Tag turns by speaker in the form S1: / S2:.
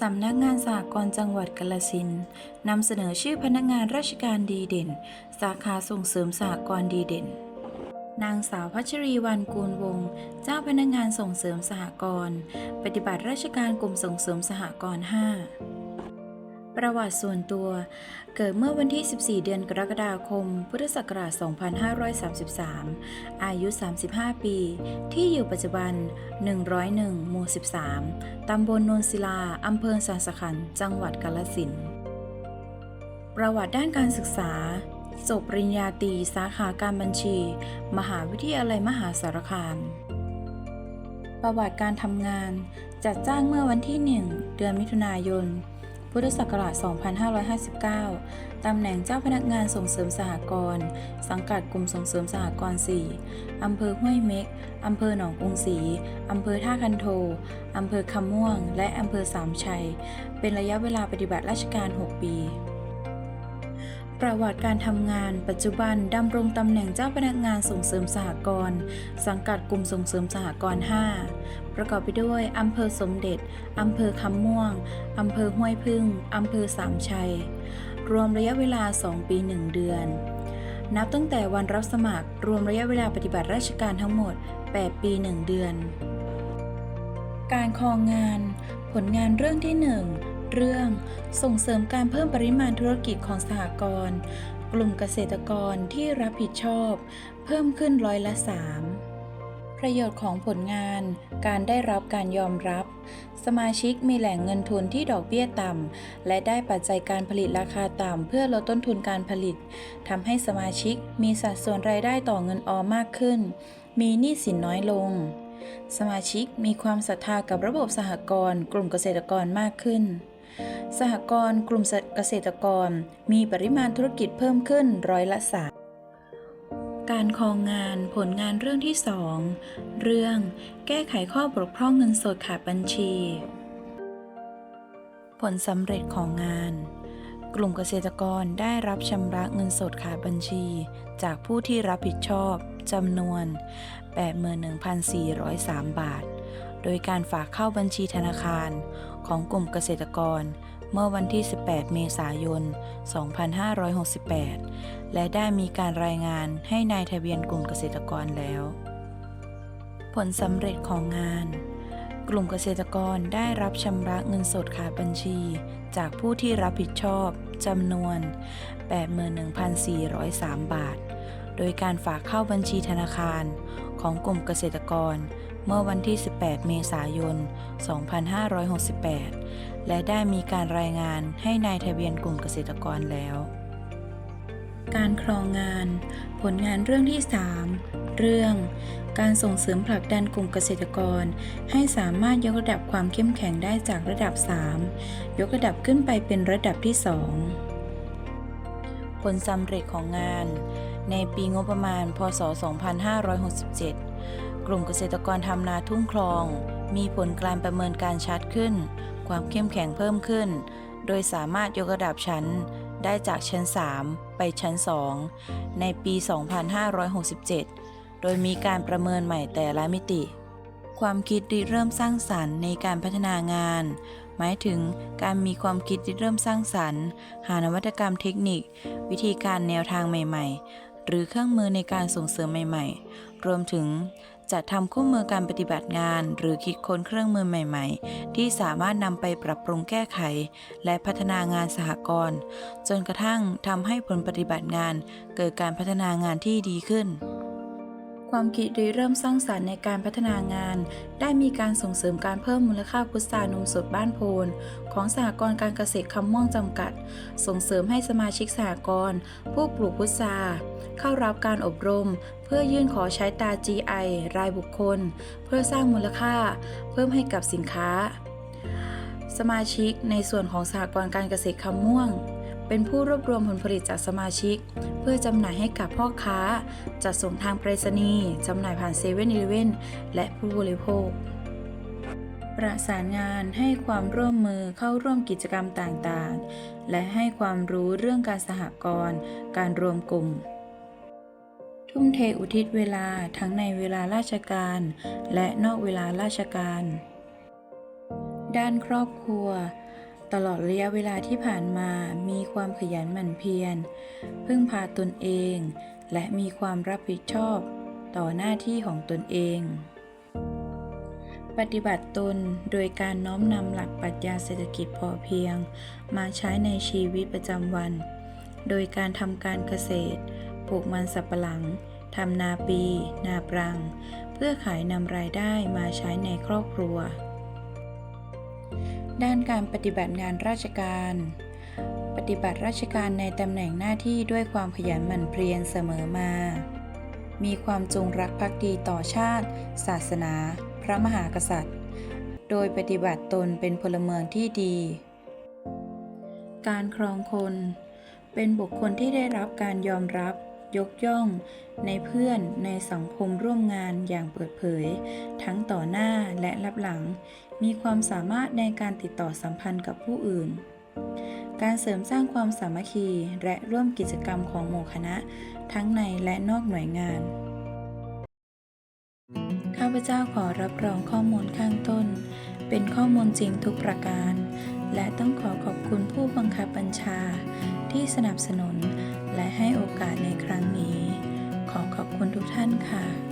S1: สำนักงานสหกรณ์จังหวัดกาลสินนำเสนอชื่อพนักงานราชการดีเด่น สาขาส่งเสริมสหกรณ์ดีเด่น นางสาวพัชรีวันกูลวงศ์เจ้าพนักงานส่งเสริมสหกรณ์ ปฏิบัติราชการกลุ่มส่งเสริมสหกรณ์ 5 ประวัติส่วนตัว เกิดเมื่อวันที่ 14 เดือนกรกฎาคม พุทธศักราช 2533 อายุ 35 ปี ที่อยู่ปัจจุบัน 101 หมู่ 13 ตำบลนนศิลา อำเภอสันสขันจังหวัดกาฬสินประวัติด้านการศึกษาจบปริญญาตรีสาขาการบัญชี มหาวิทยาลัยมหาสารคาม ประวัติการทำงาน จัดจ้างเมื่อวันที่ 1 เดือนมิถุนายน พุทธศักราช 2559 ตำแหน่งเจ้าพนักงานส่งเสริมสหกรณ์ สังกัดกลุ่มส่งเสริมสหกรณ์ 4 อำเภอห้วยเม็ก อำเภอหนองกรุงศรี อำเภอท่าคันโท อำเภอคำม่วง และอำเภอสามชัย เป็นระยะเวลาปฏิบัติราชการ 6 ปี ประวัติการทำงาน ปัจจุบันดำรงตำแหน่งเจ้าพนักงานส่งเสริมสหกรณ์สังกัดกลุ่มส่งเสริมสหกรณ์ 5 ประกอบไปด้วยอำเภอสมเด็จอำเภอคำม่วงอำเภอห้วยพึ่งอำเภอสามชัย รวมระยะเวลา 2 ปี 1 เดือน นับตั้งแต่วันรับสมัคร รวมระยะเวลาปฏิบัติราชการทั้งหมด 8 ปี 1 เดือน การครองงาน ผลงานเรื่องที่ 1 เรื่อง ส่งเสริมการเพิ่มปริมาณธุรกิจของสหกรณ์กลุ่มเกษตรกรที่รับผิดชอบ เพิ่มขึ้นร้อยละ3ประโยชน์ของผลงาน การได้รับการยอมรับ สมาชิกมีแหล่งเงินทุนที่ดอกเบี้ยต่ำ และได้ปัจจัยการผลิตราคาต่ำ เพื่อลดต้นทุนการผลิต ทำให้สมาชิกมีสัดส่วนรายได้ต่อเงินออมมากขึ้น มีหนี้สินน้อยลง สมาชิกมีความศรัทธากับระบบสหกรณ์กลุ่มเกษตรกรมากขึ้น สหกรณ์กลุ่มเกษตรกรมีปริมาณธุรกิจเพิ่มขึ้นร้อยละสามการคองงานผลงานเรื่องที่ 2 เรื่อง แก้ไขข้อบกพร่องเงินสดขาดบัญชี ผลสำเร็จของงาน กลุ่มเกษตรกรได้รับชำระเงินสดขาดบัญชี จากผู้ที่รับผิดชอบจำนวน 81,403 บาท โดยการฝากเข้าบัญชีธนาคารของกลุ่มเกษตรกร เมื่อวันที่ 18 เมษายน 2568 และได้มีการรายงานให้นายทะเบียนกลุ่มเกษตรกรแล้ว ผลสำเร็จของงาน กลุ่มเกษตรกรได้รับชำระเงินสดขาดบัญชี จากผู้ที่รับผิดชอบจำนวน 81,403 บาท โดยการฝากเข้าบัญชีธนาคารของกลุ่มเกษตรกร เมื่อวันที่ 18 เมษายน 2568 และได้มีการรายงานให้นายทะเบียนกลุ่มเกษตรกรแล้ว การครองงาน ผลงานเรื่องที่ 3 เรื่อง การส่งเสริมผลักดันกลุ่มเกษตรกร ให้สามารถยกระดับความเข้มแข็งได้จากระดับ 3 ยกระดับขึ้นไปเป็นระดับที่ 2 ผลสำเร็จของงาน ในปีงบประมาณ พศ 2567 กลุ่มเกษตรกรทำนาทุ่งคลอง มีผลการประเมินการชัดขึ้น ความเข้มแข็งเพิ่มขึ้น โดยสามารถยกระดับชั้นได้จากชั้น 3 ไปชั้น 2 ในปี 2567 โดยมีการประเมินใหม่แต่ละมิติ ความคิดริเริ่มสร้างสรรค์ในการพัฒนางาน หมายถึงการมีความคิดริเริ่มสร้างสรรค์ หานวัตกรรมเทคนิค วิธีการแนวทางใหม่ ๆ หรือเครื่องมือในการส่งเสริมใหม่ ๆ รวมถึง จัดทำคู่มือการปฏิบัติงาน หรือคิดค้นเครื่องมือใหม่ๆ ที่สามารถนำไปปรับปรุงแก้ไข และพัฒนางานสหกรณ์จนกระทั่งทำให้ผลปฏิบัติงาน เกิดการพัฒนางานที่ดีขึ้นความคิดริเริ่มสร้างสรรค์ในการพัฒนางาน ได้มีการส่งเสริมการเพิ่มมูลค่าพุทรานมสดบ้านโพนของสหกรณ์การเกษตรคำม่วงจำกัด ส่งเสริมให้สมาชิกสหกรณ์ผู้ปลูกพุทรา เข้ารับการอบรม เพื่อยื่นขอใช้ตา GI รายบุคคล เพื่อสร้างมูลค่า เพิ่มให้กับสินค้า สมาชิกในส่วนของสหกรณ์การเกษตรคำม่วง เป็นผู้รวบรวมผลผลิตจากสมาชิก เพื่อจำหน่ายให้กับพ่อค้า จัดส่งทางไปรษณีย์จำหน่ายผ่านเซเว่นอีเลเว่นและผู้บริโภคประสานงานให้ความร่วมมือเข้าร่วมกิจกรรมต่างๆ และให้ความรู้เรื่องการสหกรณ์ การรวมกลุ่ม ทุ่มเทอุทิศเวลาทั้งในเวลาราชการ และนอกเวลาราชการ ด้านครอบครัว ตลอดระยะเวลาที่ผ่านมามีความขยันหมั่นเพียร พึ่งพาตนเอง และมีความรับผิดชอบต่อหน้าที่ของตนเอง ปฏิบัติตนโดยการน้อมนำหลักปรัชญาเศรษฐกิจพอเพียง มาใช้ในชีวิตประจำวัน โดยการทำการเกษตร ลูกมันสับปะหลังทำนาปี นาปรัง เพื่อขายนำรายได้มาใช้ในครอบครัว ด้านการปฏิบัติงานราชการ ปฏิบัติราชการในตำแหน่งหน้าที่ด้วยความขยันหมั่นเพียรเสมอมา มีความจงรักภักดีต่อชาติ ศาสนา พระมหากษัตริย์ โดยปฏิบัติตนเป็นพลเมืองที่ดี การครองคน เป็นบุคคลที่ได้รับการยอมรับ ยกย่อง ในเพื่อนในสังคมร่วมงานอย่างเปิดเผย ทั้งต่อหน้าและรับหลัง มีความสามารถในการติดต่อสัมพันธ์กับผู้อื่น การเสริมสร้างความสามัคคีและร่วมกิจกรรมของหมู่คณะ ทั้งในและนอกหน่วยงาน ข้าพเจ้าขอรับรองข้อมูลข้างต้น เป็นข้อมูลจริงทุกประการและต้องขอขอบคุณผู้บังคับบัญชาที่สนับสนุน และให้โอกาสในครั้งนี้ ขอขอบคุณทุกท่านค่ะ